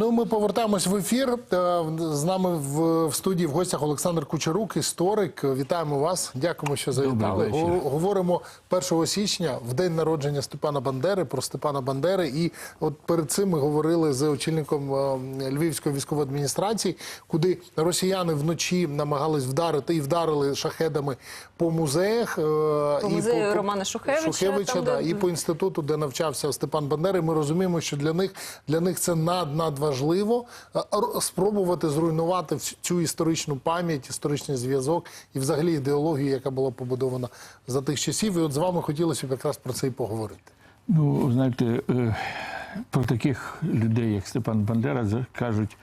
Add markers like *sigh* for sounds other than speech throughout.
Ну, ми повертаємось в ефір. Е, З нами в, в студії в гостях Олександр Кучерук, історик. Вітаємо вас. Дякуємо, що завітали. Говоримо 1 січня, в день народження Степана Бандери, про Степана Бандери. І от перед цим ми говорили з очільником е, Львівської військової адміністрації, куди росіяни вночі намагались вдарити і вдарили шахедами по музеях. е, По і музею Романа Шухевича, там, да, де- і по інституту, де навчався Степан Бандери. Ми розуміємо, що для них для них це над надважливо е, р- спробувати зруйнувати цю історичну пам'ять, історичний зв'язок і взагалі ідеологію, яка була побудована за тих часів. І от з вами хотілося б якраз про це і поговорити. Ну, знаєте, е, про таких людей, як Степан Бандера, кажуть,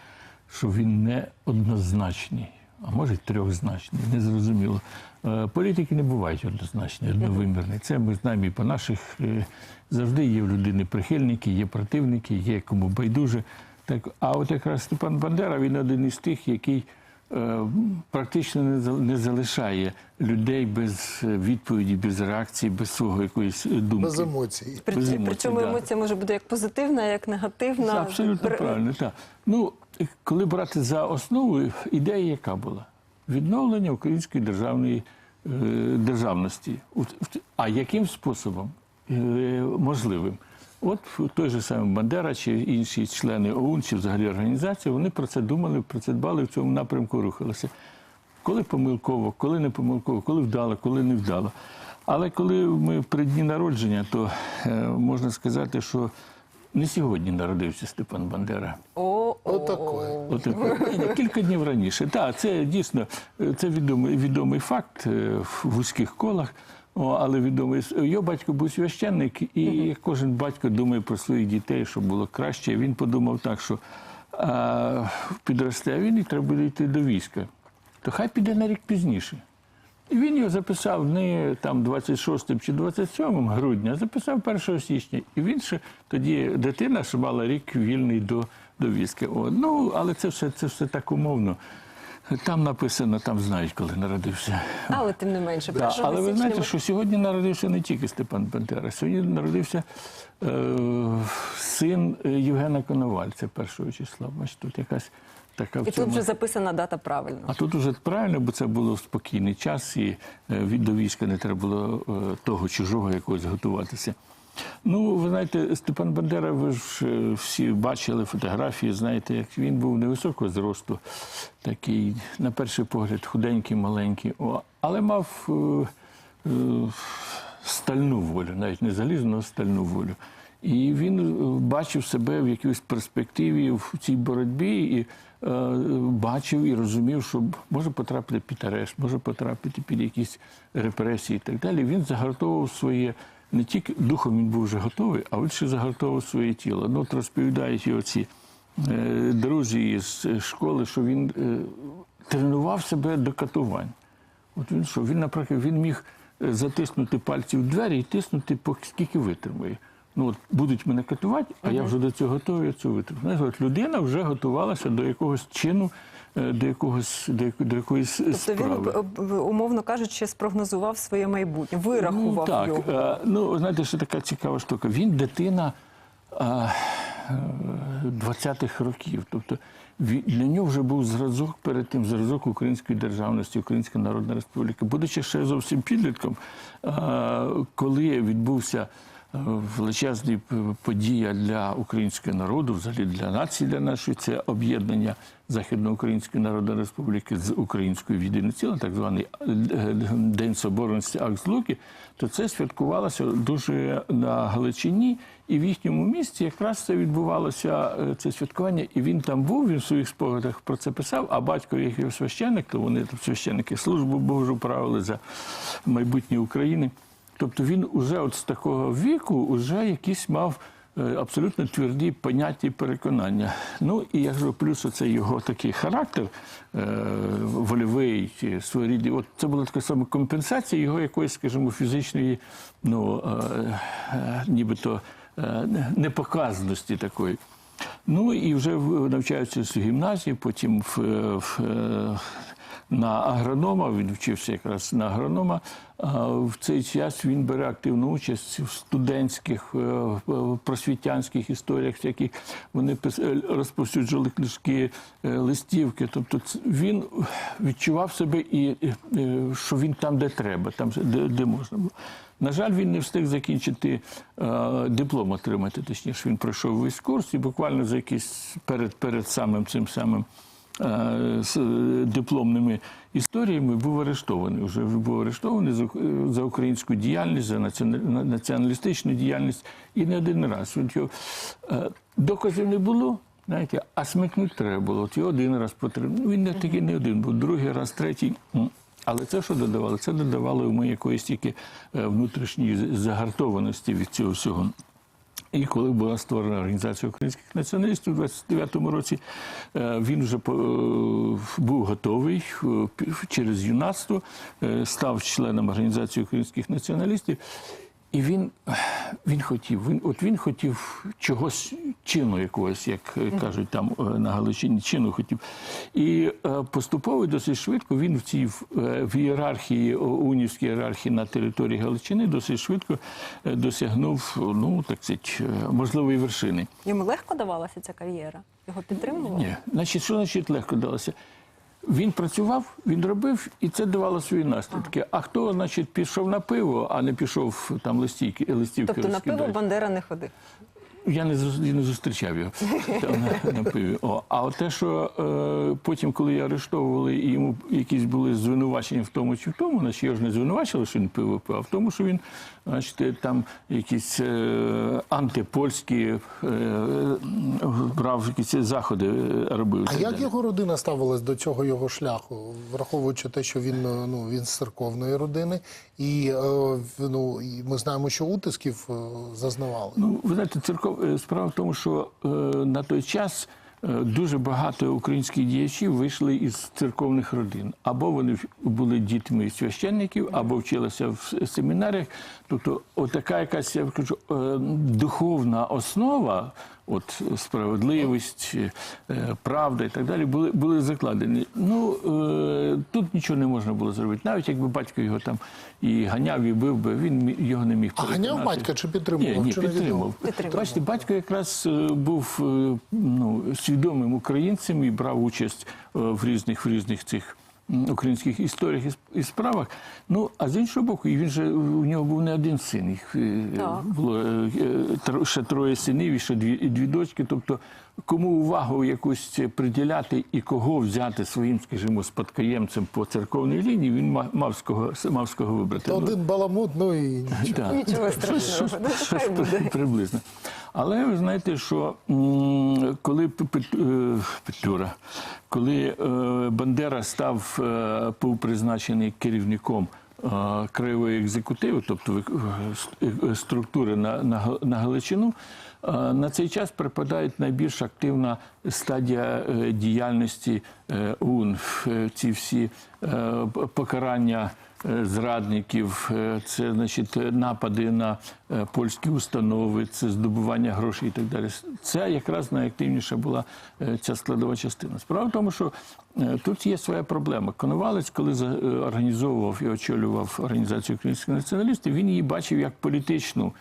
що він не однозначний, а може трьохзначний, незрозуміло. Е, Політики не бувають однозначні, одновимірні. Це ми знаємо і по наших. е, Завжди є в людини прихильники, є противники, є кому байдуже. Так, а от якраз Степан Бандера, він один із тих, який е, практично не не залишає людей без е, відповіді, без реакції, без свого якоїсь е, думки. Без емоцій. При, Без емоцій, причому да. емоція може бути як позитивна, як негативна. Це абсолютно При- правильно. Так. Ну, коли брати за основу, ідея яка була? Відновлення української державної е, державності. А яким способом е, можливим? От той же самий Бандера чи інші члени ОУН, чи взагалі організації, вони про це думали, про це дбали, в цьому напрямку рухалися. Коли помилково, коли не помилково, коли вдало, коли не вдало. Але коли ми при дні народження, то е, можна сказати, що не сьогодні народився Степан Бандера. О, о, Отакої. кілька днів раніше. Так, це дійсно це відомий, відомий факт е, в вузьких колах. О, але відомий його батько був священник, і як кожен батько думає про своїх дітей, щоб було краще. Він подумав так, що а, підросте, він і треба буде йти до війська. То хай піде на рік пізніше. І він його записав не там 26 чи 27 грудня, а записав 1 січня. І він ще тоді дитина ще мала рік вільний до, до війська. О, ну, але це все, це все так умовно. Там написано, там знають, коли народився. Але тим не менше, Да, але ви знаєте, що сьогодні народився не тільки Степан Бандера, сьогодні народився е, син е, Євгена Коновальця першого числа. Бачите, тут якась така в і тут вже записана дата правильно. а тут уже правильно, бо це було спокійний час, і е, до війська не треба було е, того чужого якогось готуватися. Ну, ви знаєте, Степан Бандера, ви ж е, всі бачили фотографії, знаєте, як він був невисокого зросту, такий, на перший погляд, худенький, маленький, але мав е, е, стальну волю, навіть не залізну, а стальну волю. І він бачив себе в якійсь перспективі в цій боротьбі і бачив і розумів, що може потрапити під арешт, може потрапити під якісь репресії і так далі. Він загартовував своє. Не тільки духом він був вже готовий, а він ще загартовував своє тіло. Ну, от розповідають його ці е, друзі із школи, що він е, тренував себе до катувань. От він що, він, наприклад, він міг е, затиснути пальці в двері і тиснути, поки скільки витримує. Ну, от будуть мене катувати, а я вже до цього готовий, я витримую. Знаєте, от людина вже готувалася до якогось чину, е, до якогось до, яко- до якоїсь Тобто справи. він, е, умовно кажучи, спрогнозував своє майбутнє, вирахував Ну, так, його. е, ну, знаєте, що така цікава штука. Він дитина е, е, 20-х років. Тобто ві- для нього вже був зразок перед тим, зразок української державності, Українська Народна Республіка. Будучи ще зовсім підлітком, е, коли відбувся е, величезний п- подія для українського народу, взагалі для нації, для нашої, це об'єднання Західноукраїнської Народної Республіки з українською в єдине ціле, так званий е, День Соборності Акт Злуки, то це святкувалося дуже на Галичині, і в їхньому місті якраз це відбувалося е, це святкування. І він там був, він в своїх спогадах про це писав. А батько їх священник, то вони там священники службу Божу правили за майбутнє України. Тобто він уже от з такого віку уже якісь мав е, абсолютно тверді поняття і переконання. Ну і я кажу, плюс оце його такий характер е, вольовий, е, своєрідний. От це була така саме компенсація його якоїсь, скажімо, фізичної, ну нібито непоказності такої. Ну і вже в- навчаючись у гімназії, потім в, в, на агронома. Він вчився якраз на агронома. В цей час він бере активну участь в студентських е, просвітянських історіях, всяких вони е, розповсюджували книжки, е, листівки. Тобто, він відчував себе і е, е, що він там, де треба, там де, де можна було. На жаль, він не встиг закінчити е, диплом отримати. Точніше, він пройшов весь курс і буквально за якийсь перед, перед самим цим самим е, з е, дипломними історіями був арештований. Вже був арештований за, за українську діяльність, за націона- націоналістичну діяльність і не один раз. От його, е, доказів не було. Знаєте, а смикнути треба було. От його один раз потрібно. Ну, він не такий не один був, другий раз, третій. Але це що додавало? Це додавало йому якоїсь тільки е, внутрішньої загартованості від цього всього. І коли була створена організація українських націоналістів у 29-му році, е, він вже е, був готовий е, через юнацтво, став членом організації українських націоналістів. І він, він хотів, він, от він хотів чогось чину якогось, як е, кажуть там е, на Галичині, чину хотів. І е, поступово досить швидко він в цій в, ієрархії, унівській ієрархії на території Галичини досить швидко досягнув, ну так сказать, е, можливої вершини. Йому легко давалася ця кар'єра? Його підтримували? Ні, значить, що значить легко далося? Він працював, він робив, і це давало свої наслідки. А хто, значить, пішов на пиво, а не пішов там листівки, листівки Тобто на пиво? Бандера не ходив. Я не, зус- не зустрічав його там, *laughs* на, на пиві. О, а те, що е, потім, коли я арештовували, і йому якісь були звинувачення в тому чи в тому, значить його ж не звинувачили, що він пиво пив, а в тому, що він значить, там якісь е, антипольські е, брав якісь заходи е, робив. А як далі. його родина ставилась до цього його шляху, враховуючи те, що він е, ну він з церковної родини, і е, ну і ми знаємо, що утисків е, зазнавали. Ну, ви знаєте, церков е, справа в тому, що е, на той час е, дуже багато українських діячів вийшли із церковних родин. Або вони були дітьми священників, або вчилися в семінарях. Тобто, отака якась я кажу, е, духовна основа. От справедливість, е, правда і так далі були, були закладені. Ну е, тут нічого не можна було зробити. Навіть якби батько його там і ганяв, і бив би, він його не міг А ганяв батька чи підтримував? Ні, ні, Чи відомо? Підтримував. Бачите, батько якраз е, був ну, свідомим українцем і брав участь в різних в різних цих. Українських історіях і справах. Ну а з іншого боку, і він же у нього був не один син. Їх е, Так. було е, е, ще троє синів, і ще дві, дві дочки. Тобто, кому увагу якусь приділяти і кого взяти своїм, скажімо, спадкоємцем по церковній лінії, він ма- мав з кого мав з кого вибрати. Ну, Один баламут, ну і нічого. *laughs* так. Нічого страшного. щось- Ну, щось хай. Приблизно. Але ви знаєте, що коли П- е, Петлюра, коли е, Бандера став е, був призначений керівником е, краєвої екзекутиви, тобто е, е, структури на, на, на Галичину, е, на цей час припадає найбільш активна стадія е, діяльності е, ОУН. Е, Ці всі е, покарання е, зрадників, е, це значить е, напади на е, польські установи, це здобування грошей і так далі. Це якраз найактивніша була е, ця складова частина. Справа в тому, що е, тут є своя проблема. Коновалець, коли е, організовував і очолював організацію українських націоналістів, він її бачив як політичну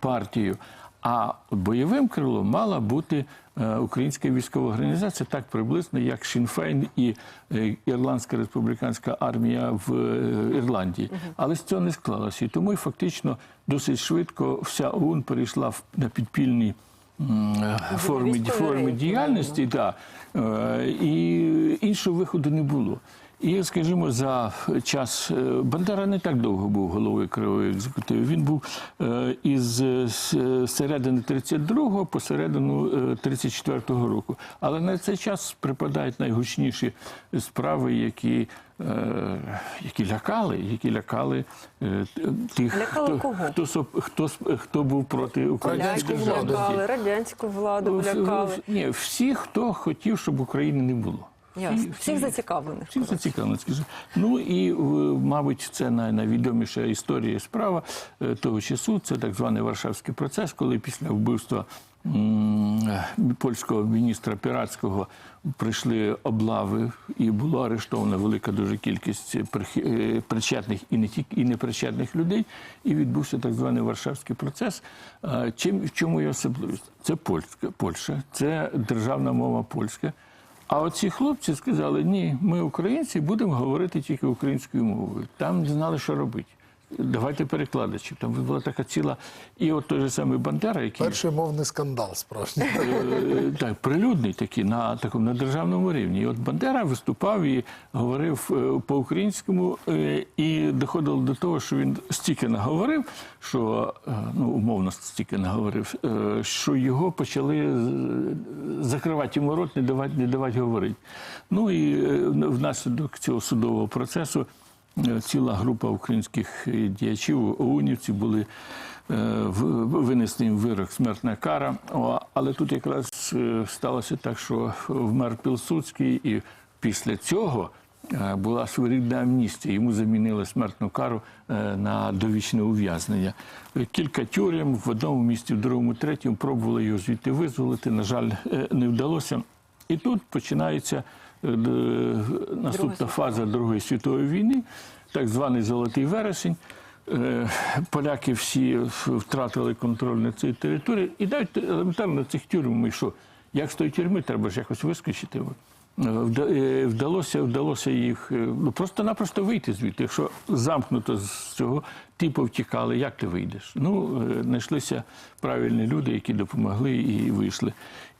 партію. А бойовим крилом мала бути е, українська військова організація, так приблизно як Шінфейн і е, Ірландська республіканська армія в е, Ірландії. Але з цього не склалося. І тому фактично досить швидко вся ОУН перейшла в- на підпільні форми, форми діяльності, да. І іншого виходу не було. І, скажімо, за час е, Бандера не так довго був головою краєвої екзекутиви. Він був е, із е, середини 32-го по середину е, 34-го року. Але на цей час припадають найгучніші справи, які, які лякали, які лякали тих, Лякали хто, кого? хто, хто, хто був проти української державності. лякали, радянську владу лякали. Ні, всі, хто хотів, щоб України не було. Ясно. Всіх зацікавлених. Всіх зацікавлених, скажу. Ну і, е, мабуть, це найвідоміша історія і справа е, того часу. Це так званий Варшавський процес, коли після вбивства польського міністра Піратського прийшли облави, і було арештовано велика дуже кількість е, причетних і не тільки і непричетних людей. І відбувся так званий Варшавський процес. Чим в чому є особливість? Це польська Польща, це державна мова польська. А оці хлопці сказали: ні, ми українці будемо говорити тільки українською мовою. Там не знали, що робити. Давайте перекладачів. Там була така ціла. І от той же самий Бандера, який Перший мовний скандал справжній. е, так, прилюдний такий на такому на державному рівні. І от Бандера виступав і говорив е, по-українському, е, і доходило до того, що він стільки наговорив, що ну умовно стільки наговорив, що його почали закривати йому рот, не давати, не давати говорити. Ну і внаслідок цього судового процесу. Е, Ціла група українських е, діячів, оунівців були е, винесли їм вирок смертна кара. Але тут якраз сталося так, що вмер Пілсудський, і після цього була своєрідна амністія. Йому замінили смертну кару на довічне ув'язнення. Кілька тюрем в одному місті, в другому, третьому пробували його звідти визволити. На жаль, не вдалося. І тут починається наступна фаза Другої світової війни, так званий Золотий вересень. Е, Поляки всі втратили контроль над цією територією. І навіть елементарно цих тюрм ми що? Як з тої тюрми треба ж якось вискочити. Е, вда- Вдалося, вдалося їх е, ну, просто-напросто вийти звідти. Якщо замкнуто з цього, ті повтікали, як ти вийдеш? Ну, е, знайшлися правильні люди, які допомогли і вийшли.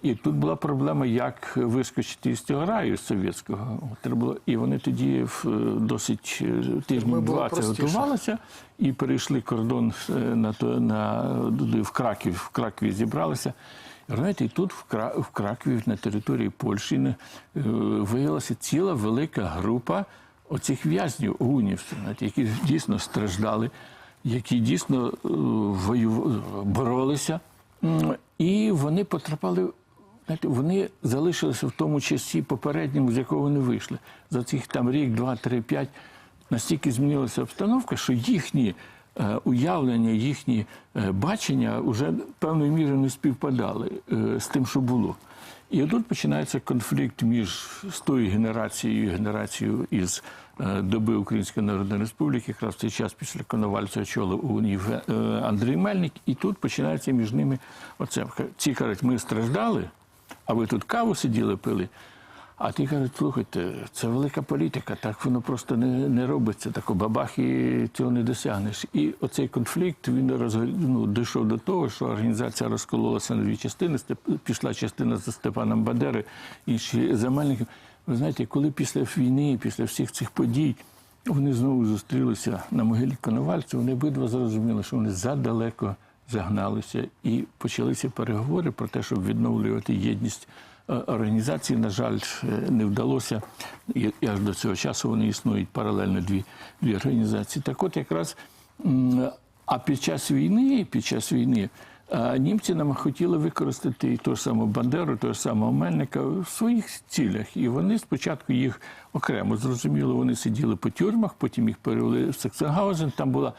І тут була проблема, як вискочити з цього раю совєтського. Треба було, і вони тоді в, досить е, було 20 простіше. готувалися і перейшли кордон на то на в Краків. В Кракові зібралися. Знаєте, тут в, Кра... в Кракові, на території Польщі, е, виявилася ціла велика група оцих в'язнів гунівців, знаєте, які дійсно страждали, які дійсно е, воювали, боролися. І вони потрапили Знаєте, вони залишилися в тому часі попередньому, з якого вони вийшли. За цих там рік, два, три, п'ять настільки змінилася обстановка, що їхні уявлення, їхні е, бачення вже певною мірою не співпадали е, з тим, що було. І тут починається конфлікт між з тою генерацією і генерацією із е, доби Української Народної Республіки, якраз в цей час після Коновальця очолив УНІВ е, Андрій Мельник, і тут починається між ними оце. Ці кажуть, ми страждали, а ви тут каву сиділи, пили. А ті кажуть, слухайте, це велика політика, так воно просто не, не робиться. Так у бабахи цього не досягнеш. І оцей конфлікт він розго- ну, дійшов до того, що організація розкололася на дві частини. Пішла частина за Степаном Бандери, інші за Ви знаєте, коли після війни, після всіх цих подій вони знову зустрілися на могилі Коновальця, вони обидва зрозуміли, що вони задалеко загналися і почалися переговори про те, щоб відновлювати єдність організації. На жаль, е, не вдалося. І аж до цього часу вони існують паралельно дві, дві організації. Так от якраз а під час війни, під час війни. Німці нам хотіли використати і того самого Бандеру, того самого Мельника в своїх цілях. І вони спочатку їх окремо зрозуміло, вони сиділи по тюрмах, потім їх перевели в Саксенгаузен. Там була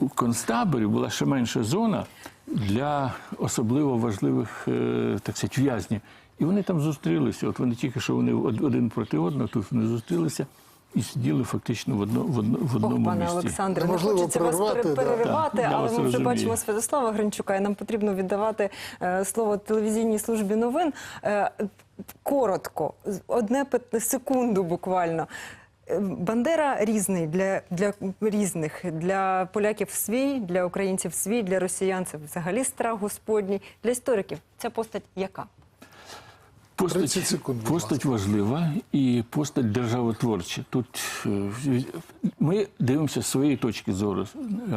у концтаборі була ще менша зона для особливо важливих е, так сказати, в'язнів. І вони там зустрілися. От вони тільки що вони од- один проти одного, тут вони зустрілися і сиділи фактично в, одно, в, одно, в Ох, одному пане місці. Олександре, не хочеться вас да. переривати, я але вас ми вже розумію. бачимо Святослава Гринчука, і нам потрібно віддавати е, слово телевізійній службі новин. Е, коротко, одне секунду буквально. Е, Бандера різний для, для різних для поляків свій, для українців свій, для росіян це взагалі страх господній. Для істориків ця постать яка? 30 секунд, постать важлива і постать державотворча. Тут е, ми дивимося з своєї точки зору.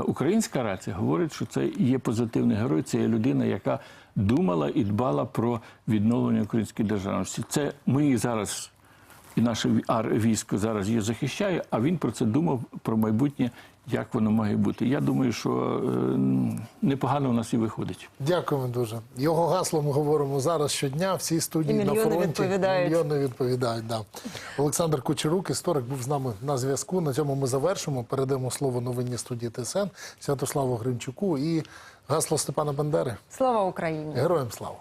Українська рація говорить, що це є позитивний герой, це є людина, яка думала і дбала про відновлення української державності. Це ми зараз і наше військо зараз її захищає, а він про це думав про майбутнє, як воно має бути. Я думаю, що е, непогано у нас і виходить. Дякуємо дуже. Його гасло ми говоримо зараз щодня. Всі студії І на фронті відповідають. мільйони відповідають. Да. Олександр Кучерук, історик, був з нами на зв'язку. На цьому ми завершимо. Передамо слово новинній студії ТСН Святославу Гринчуку і гасло Степана Бандери. Слава Україні! Героям слава!